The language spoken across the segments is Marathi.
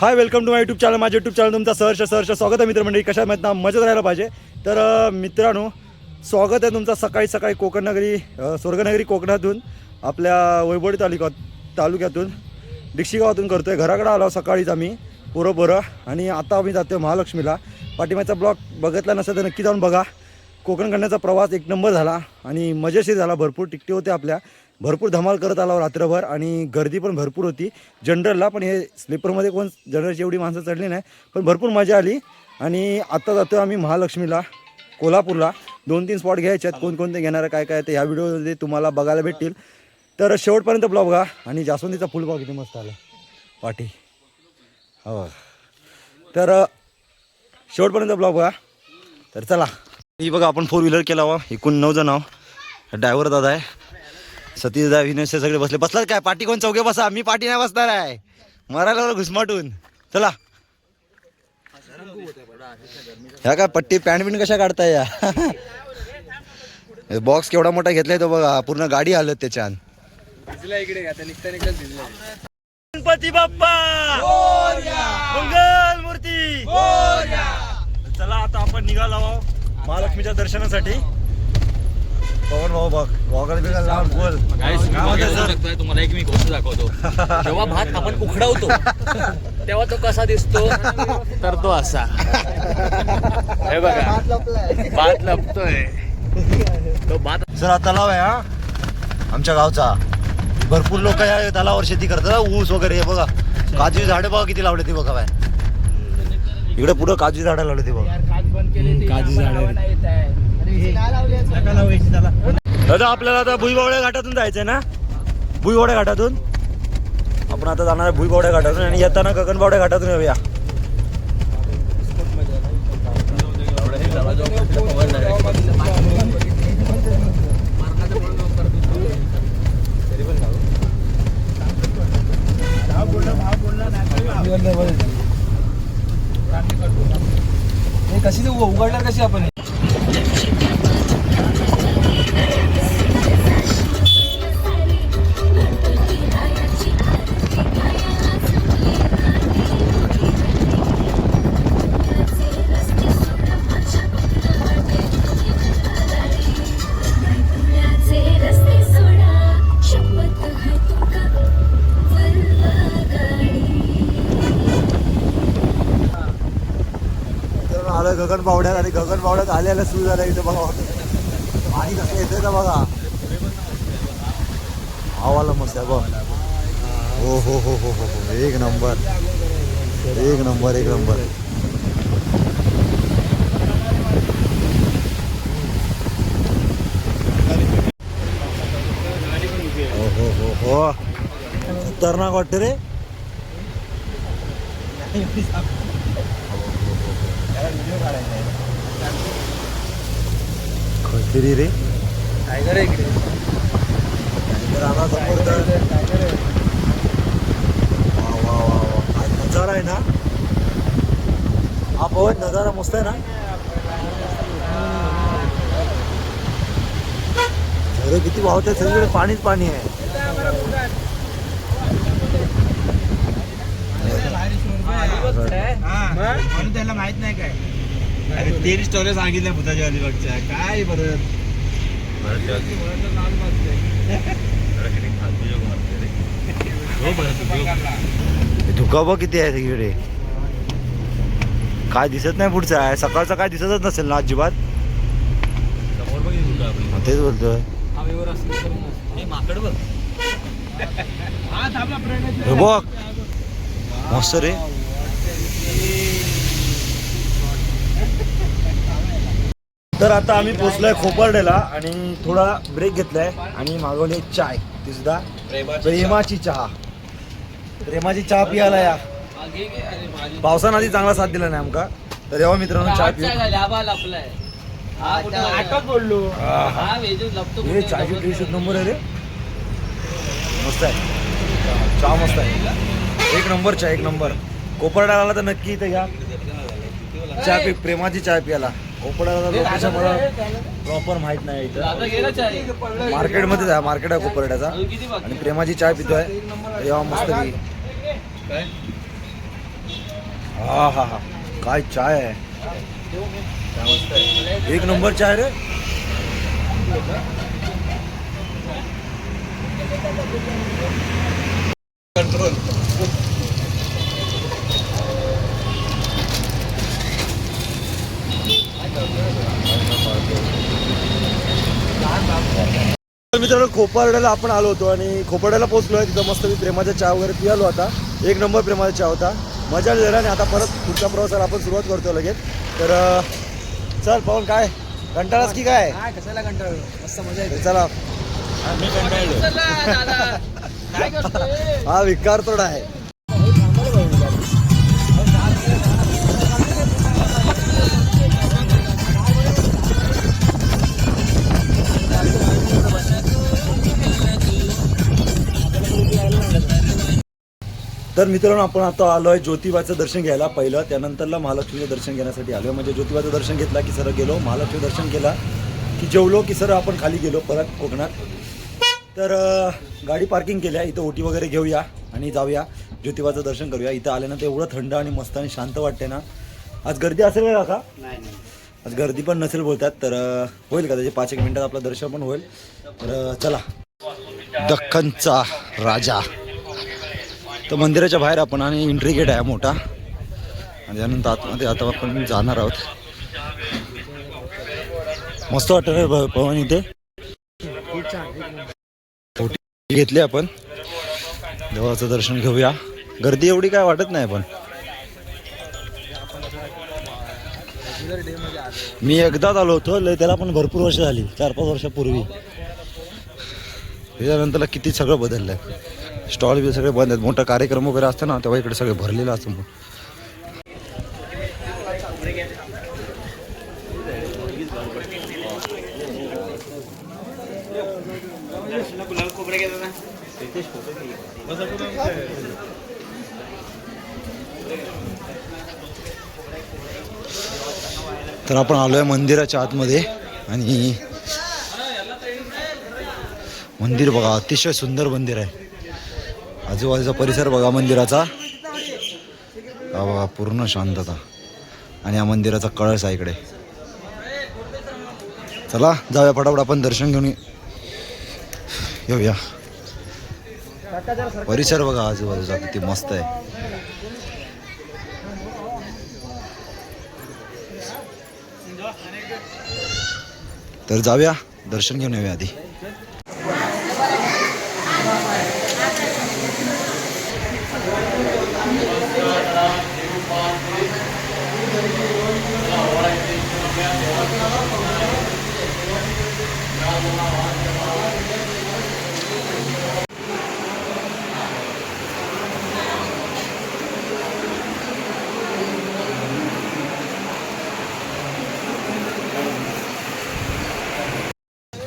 Hi welcome to my YouTube channel माझ्या यूट्यूब चॅनल तुमचं सहर्ष सहर्ष स्वागत आहे मित्रमंडळी. कशा माहीत ना मजेत राहायला पाहिजे? तर मित्रांनो स्वागत आहे तुमचा सकाळी सकाळी कोकणनगरी स्वर्गनगरी कोकणातून आपल्या वैभवडी तालुक्यात तालुक्यातून दीक्षिगावातून करतो आहे घराकडे आलो सकाळीच आम्ही पोरं बरं आणि आता आम्ही जातो महालक्ष्मीला. पाठीमागचा ब्लॉग बघितला नसेल तर नक्की जाऊन बघा. कोकण करण्याचा प्रवास एक नंबर झाला आणि मजेशीर झाला. भरपूर टिकटी होते आपल्या. भरपूर धमाल करत आला रात्रभर आणि गर्दी पण भरपूर होती. जनरलला पण हे स्लीपरमध्ये कोण जनरलची एवढी माणसं चढली नाही पण भरपूर मजा आली. आणि आत्ता जातो आम्ही महालक्ष्मीला कोल्हापूरला. दोन तीन स्पॉट घ्यायचे आहेत कोणकोणते घेणार काय काय ते ह्या व्हिडिओमध्ये तुम्हाला बघायला भेटतील. तर शेवटपर्यंत ब्लॉग बघा आणि जास्वंदीचा फुल बघा किती मस्त आलं. पाठी हो. तर शेवटपर्यंत ब्लॉग बघा. तर चला. ही बघा आपण फोर व्हीलर केला वा एकूण नऊ जण आहो ड्रायव्हर दादा आहे. सतीश दादा विनेश सगळे बसले. बसलात काय? पाठी कोण चौघे बसा? मी पाठी नाही बसणार आहे. मारायला लागलो घुसमाटून. चला. ह्या काय पट्टी पॅन्ट बिंट कशा काढताय या? बॉक्स केवढा मोठा घेतलाय तो बघा. पूर्ण गाडी आलं त्याच्यात. गणपती बाप्पा! मंगल मूर्ती! चला आता आपण निघालो महालक्ष्मीच्या दर्शनासाठी. पवन भाऊ बघ वॉगल बिगल लावून बोल. काय? शकतोय तुम्हाला एक मी गोष्ट दाखवतो. जेव्हा भात आपण उखडवतो तेव्हा तो कसा दिसतो? तर तो असा. हे बघा. भात लपतोय. तो भात सर हा तलाव आहे हा. आमच्या गावचा. भरपूर लोक या तलावावर शेती करतात हा, ऊस वगैरे हे बघा. काजूची झाडं बघा किती लावले ती बघा बाय. इकडे पुढं काजूची झाडं लावले ती बघा. दादा आपल्याला आता भुईबावड्या घाटातून जायचंय ना? भुईबावड्या घाटातून? आपण आता जाणार आहे भुईबावड्या घाटातून आणि येताना गगनबावड्या घाटातून येऊया. कशी उघडणार कशी आपण गगन बावड्यात आणि गगन बावड्यात आल्याला सुरू झालं इथं बघा. पाणी कसं येतंय ना बघा. आवाला मस्त आहे बघ. हो हो हो हो हो हो. एक नंबर. एक नंबर एक नंबर. हो हो हो. हो. खतरनाक वाटतं रे. खसरी रे? टायगर आहे इकडे. समोर तर. वा वा वा वा. काय नजारा आहे ना? हा पवन नजारा मस्त आहे ना? झरे किती वाहत आहे सगळीकडे पाणीच पाणी आहे. म्हणून त्याला माहीत नाही काय. अरे तीन स्टोरी सांगितल्या भूताच्या अलिबागच्या. काय परत हे धुका बघ किती आहे सगळीकडे काय दिसत नाही पुढचं आहे. सकाळचं काय दिसतच नसेल ना अजिबात. हा, तेच बोलतोय. हे माकड बघ. हे बघ. मस्त रे. तर आता आम्ही पोचलोय खोपर्डेला आणि थोडा ब्रेक घेतलाय आणि मागवली चाय. ती सुद्धा प्रेमाची चहा. प्रेमाची चहा पियाला या. पावसानं आधी चांगला साथ दिला नाही आमका. तर येवा मित्रांनो चहा पिऊ. हे चहाची टेस्ट नंबर आहे रे. मस्त आहे. चहा मस्त आहे. एक नंबर चहा एक नंबर. कोपर्डाला आला तर नक्की इथे घ्या. चहा पी प्रेमाची चहा पियाला. कोपर्डाला लोकेशन मला प्रॉपर माहीत नाही इथं. मार्केटमध्येच आहे मार्केट आहे कोपर्ड्याचा. आणि प्रेमाची चहा पितोय. तेव्हा मस्त की हा हा हा. काय चाय आहे? एक नंबर चाय रे. कंट्रोल तर मित्रांनो खोपारड्याला आपण आलो होतो आणि खोपारड्याला पोहोचलो आहे. तिथं मस्त मी प्रेमाचा चहा वगैरे पियालो आता. एक नंबर प्रेमाचा चहा होता. मजा आली जरा आणि आता परत पुढच्या प्रवासाला आपण सुरुवात करतो लगेच. तर अं, चल पाहून काय? कंटाळाच की काय? काय कशाला कंटाळ मस्त मजा येते. चला. मी कंटाळलो हा विकार तोडा आहे. तर मित्रांनो आपण आता आलोय ज्योतिबाचं दर्शन घ्यायला पहिलं. त्यानंतरला महालक्ष्मीचं दर्शन घेण्यासाठी आलोय. म्हणजे ज्योतिबाचं दर्शन घेतला की सर गेलो. महालक्ष्मी दर्शन केला की जेवलो की सर आपण खाली गेलो परत कोकणात. तर गाडी पार्किंग केल्या. इथं ओटी वगैरे घेऊया आणि जाऊया. ज्योतिबाचं दर्शन करूया. इथं आल्यानंतर एवढं थंड आणि मस्त आणि शांत वाटते ना. आज गर्दी असेल का काका? आज गर्दी पण नसेल बोलतात तर होईल का? त्याचे पाच एक मिनिटात आपलं दर्शन पण होईल. तर चला. दख्खनचा राजा. तर मंदिराच्या बाहेर आपण आणि एंट्री गेट आहे मोठा. आणि त्यानंतर आतमध्ये आता आपण जाणार आहोत. मस्त वाटतं भ- पवन इथे. घेतली आपण. देवाचं दर्शन घेऊया. गर्दी एवढी काय वाटत नाही पण. मी एकदाच आलो होतो लय त्याला पण भरपूर वर्ष झाली चार पाच वर्षापूर्वी. त्याच्यानंतरला किती सगळं बदललंय. स्टॉल बी सगळे बंद आहेत. मोठा कार्यक्रम वगैरे असतं ना तेव्हा इकडे सगळे भरलेलं असतं मग. तर आपण आलोय मंदिराच्या आतमध्ये आणि मंदिर बघा अतिशय सुंदर मंदिर आहे. आजूबाजूचा परिसर बघा मंदिराचा. हा बघा पूर्ण शांतता. आणि या मंदिराचा कळस आहे इकडे. चला जाऊया फटाफट आपण दर्शन घेऊन येऊया. परिसर बघा आजूबाजूचा किती मस्त आहे. तर जाऊया दर्शन घेऊन येऊया आधी.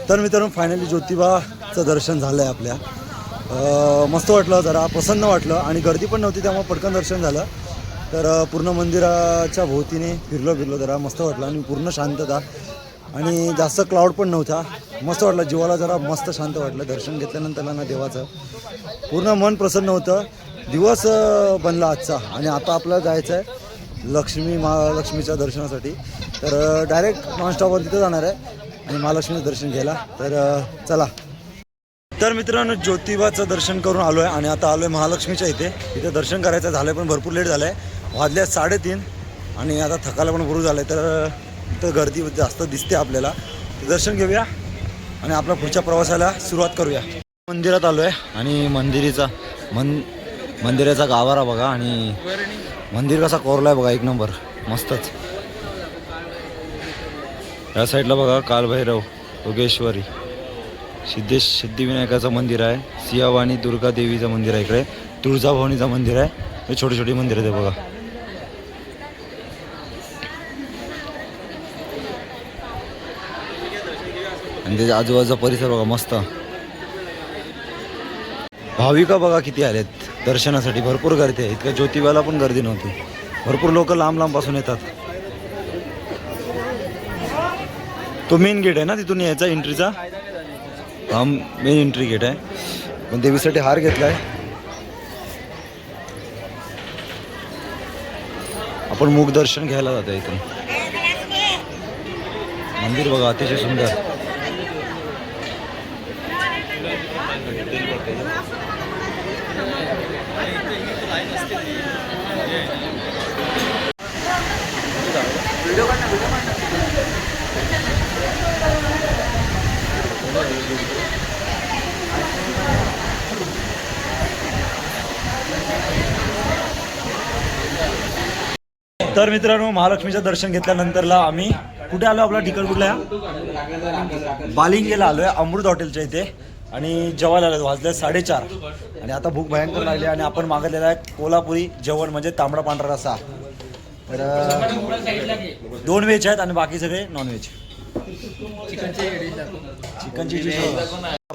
तर मित्रांनो फायनली ज्योतिबाचं दर्शन झालं आहे आपल्या मस्त वाटलं जरा प्रसन्न वाटलं आणि गर्दी पण नव्हती त्यामुळे पटकन दर्शन झालं. तर पूर्ण मंदिराच्या भोवतीने फिरलो फिरलो जरा मस्त वाटलं आणि पूर्ण शांतता. आणि जास्त क्लाउड पण नव्हता. मस्त वाटलं जीवाला जरा मस्त शांत वाटलं. दर्शन घेतल्यानंतर ना देवाचं. पूर्ण मन प्रसन्न होतं. दिवस बनला आजचा. आणि आता आपल्याला जायचं आहे लक्ष्मी महालक्ष्मीच्या दर्शनासाठी. तर डायरेक्ट नॉनस्टॉपवर तिथं जाणार आहे. आणि महालक्ष्मीचं दर्शन घ्यायला. तर चला. तर मित्रांनो ज्योतिबाचं दर्शन करून आलो आहे आणि आता आलो आहे महालक्ष्मीच्या इथे. इथे दर्शन करायचं झालं आहे पण भरपूर लेट झालं आहे वाजल्या साडेतीन. आणि आता थकायला पण भरू झालं. आहे तर जास्त गर्दी जास्त दिसते आपल्याला. दर्शन घेऊया आणि आपल्या पुढच्या प्रवासाला सुरुवात करूया. मंदिरात आलो आहे आणि मंदिरीचा मन मंदिराचा गावारा बघा आणि मंदिर कसा कोरला आहे बघा एक नंबर. मस्तच. या साईडला बघा कालभैरव योगेश्वरी. सिद्धेश सिद्धिविनायकाचं मंदिर आहे. सियावाणी दुर्गा देवीचं मंदिर आहे इकडे. तुळजाभवानीचं मंदिर आहे. हे छोटी छोटी मंदिर आहे बघा. आणि त्याच्या आजूबाजूचा परिसर बघा मस्त. भाविका बघा किती आलेत. दर्शनासाठी भरपूर गर्दी आहे. इतक्या ज्योतिबाला पण गर्दी नव्हती. भरपूर लोक लांब लांबपासून येतात. तो मेन गेट आहे ना तिथून यायचा एंट्रीचा हा मेन एंट्री गेट आहे. पण देवीसाठी हार घेतलाय. आपण मुख दर्शन घ्यायला जातो इथून. मंदिर बघा अतिशय सुंदर. तर मित्रांनो महालक्ष्मीचं दर्शन घेतल्यानंतरला आम्ही कुठे आलो? आपला ठिकाण कुठला आहे? बालिंगेला आलोय अमृत हॉटेलच्या इथे. आणि जेवायला आलो वाजले साडेचार. आणि आता भूक भयंकर लागली आणि आपण मागवलेला आहे कोल्हापुरी जेवण म्हणजे तांबडा पांढरा रसा तर दोन व्हेज आहेत आणि बाकी सगळे नॉन व्हेज चिकनची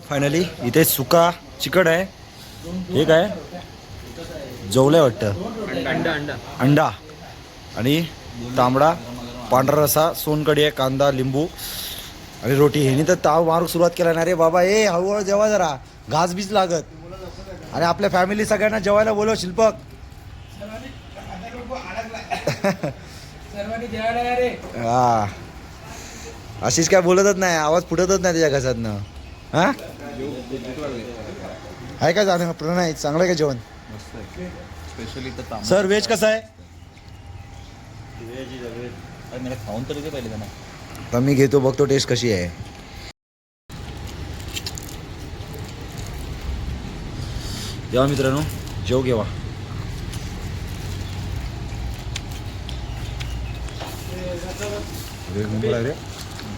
फायनली इथे सुका चिकन आहे. हे काय? जवलंय वाटतं. अंडा. आणि तांबडा पांढरा रसा सोनकढी आहे कांदा लिंबू आणि रोटी. ह्यानी तर ताव मारू सुरुवात केला ना रे बाबा. ए हळूहळू जेवा जरा. घास बीज लागत. आणि आपल्या फॅमिली सगळ्यांना जेवायला बोलव शिल्पक. हा. अशीच काय बोलतच नाही. आवाज फुटतच नाही त्याच्या घसातनं. हा? आहे का जाणं? प्रणय चांगलं आहे का जेवण? सर व्हेज कसं आहे? खाऊन तर दे पहिले त्यांना मी घेतो बघतो टेस्ट कशी आहे. जेव्हा मित्रांनो जेव घेवा एक नंबर आहे रे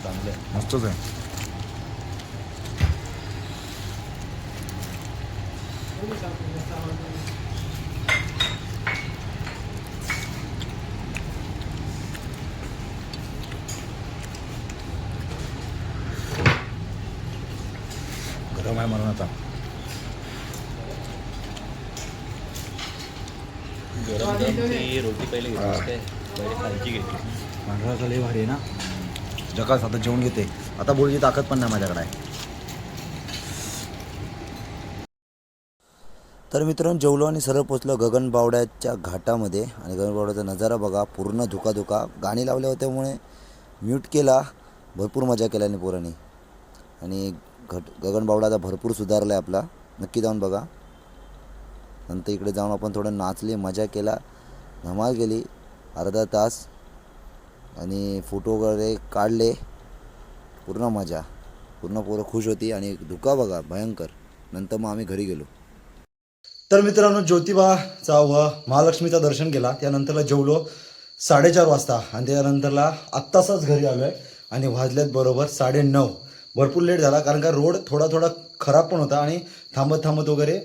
चांगलं आहे. मस्तच आहे गरम आहे. आता गरम गरम ती रोटी पहिले हा. घेतलीस काय? पहिले खालची घेतली पांढरा लय भारी आहे ना. जगास आता जेवण घेते. आता बोलची ताकद पण नाही माझ्याकडे आहे. तर मित्रांनो जेवलो आणि सरळ पोचलो गगनबावड्याच्या घाटामध्ये. आणि गगनबावड्याचा नजारा बघा पूर्ण धुका धुका गाणी लावल्या होत्यामुळे म्यूट केला. भरपूर मजा केल्या आणि पोरांनी. आणि घट गगनबावडा आता भरपूर सुधारला आहे आपला. नक्की जाऊन बघा. नंतर इकडे जाऊन आपण थोडं नाचले मजा केला. धमाल केली अर्धा तास. आणि फोटो वगैरे काढले. पूर्ण मजा. पूर्ण पोरं खुश होती आणि धुका बघा भयंकर. नंतर मग आम्ही घरी गेलो. तर मित्रांनो ज्योतिबाचा व महालक्ष्मीचं दर्शन केला. त्यानंतरला जेवलो साडेचार वाजता. आणि त्यानंतरला आत्तासच घरी आलो आहे आणि वाजल्यात बरोबर साडे नऊ भरपूर लेट झाला कारण का रोड थोडा थोडा खराब पण होता आणि थांबत थांबत वगैरे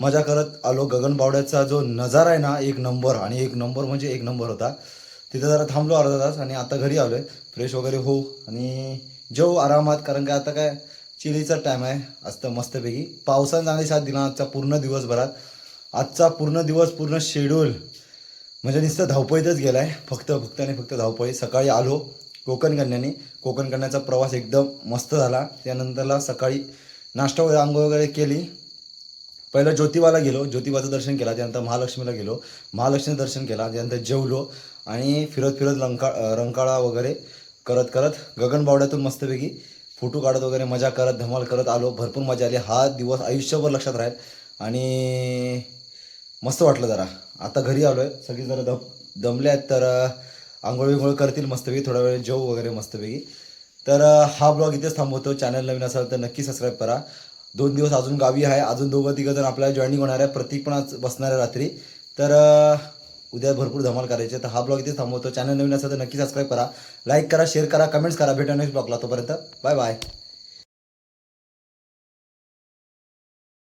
मजा करत आलो. गगनबावड्याचा जो नजारा आहे ना एक नंबर आणि एक नंबर म्हणजे एक नंबर होता. तिथं जरा थांबलो अर्धा तास आणि आता घरी आलो आहे फ्रेश वगैरे होऊ आणि जेऊ आरामात कारण का आता काय चिलीचा टाईम आहे. असतं मस्तपैकी. पावसानं चांगली साथ दिला आजचा पूर्ण दिवसभरात. आजचा पूर्ण दिवस पूर्ण शेड्यूल म्हणजे नुसतं धावपळीतच गेला आहे फक्त फक्त आणि फक्त धावपळी. सकाळी आलो. कोकणकन्याने कोकणकन्याचा प्रवास एकदम मस्त झाला. त्यानंतरला सकाळी नाश्ता वगैरे आंघोळ वगैरे केली. पहिलं ज्योतिबाला गेलो. ज्योतिबाचं दर्शन केला. त्यानंतर महालक्ष्मीला गेलो. महालक्ष्मीचं दर्शन केला. त्यानंतर जेवलो आणि फिरत फिरत रंका रंकाळा वगैरे करत करत गगनबावड्यातून मस्तपैकी फोटो काढत वगैरे मजा करत धमाल करत आलो. भरपूर मजा आली. हा दिवस आयुष्यभर लक्षात राहील. आणि मस्त वाटलं जरा. आता घरी आलो आहे सगळी जरा दम दमले आहेत तर आंघोळ विंघोळ करतील मस्तपैकी थोडा वेळ जेव वगैरे मस्तपैकी. तर हा ब्लॉग इथेच थांबवतो. चॅनल नवीन असाल तर नक्की सबस्क्राईब करा. दोन दिवस अजून गावी आहे. अजून दोघं तिघं जण आपल्याला जॉईनिंग होणार आहे. प्रतीक पण आज बसणार आहे रात्री. तर उद्या भरपूर धमाल करायचे तर हा ब्लॉग इथे थांबवतो. चॅनल नवीन असेल तर नक्की सबस्क्राईब करा. लाईक करा शेअर करा कमेंट्स करा. भेटा नेक्स्ट ब्लॉगला तोपर्यंत. Bye bye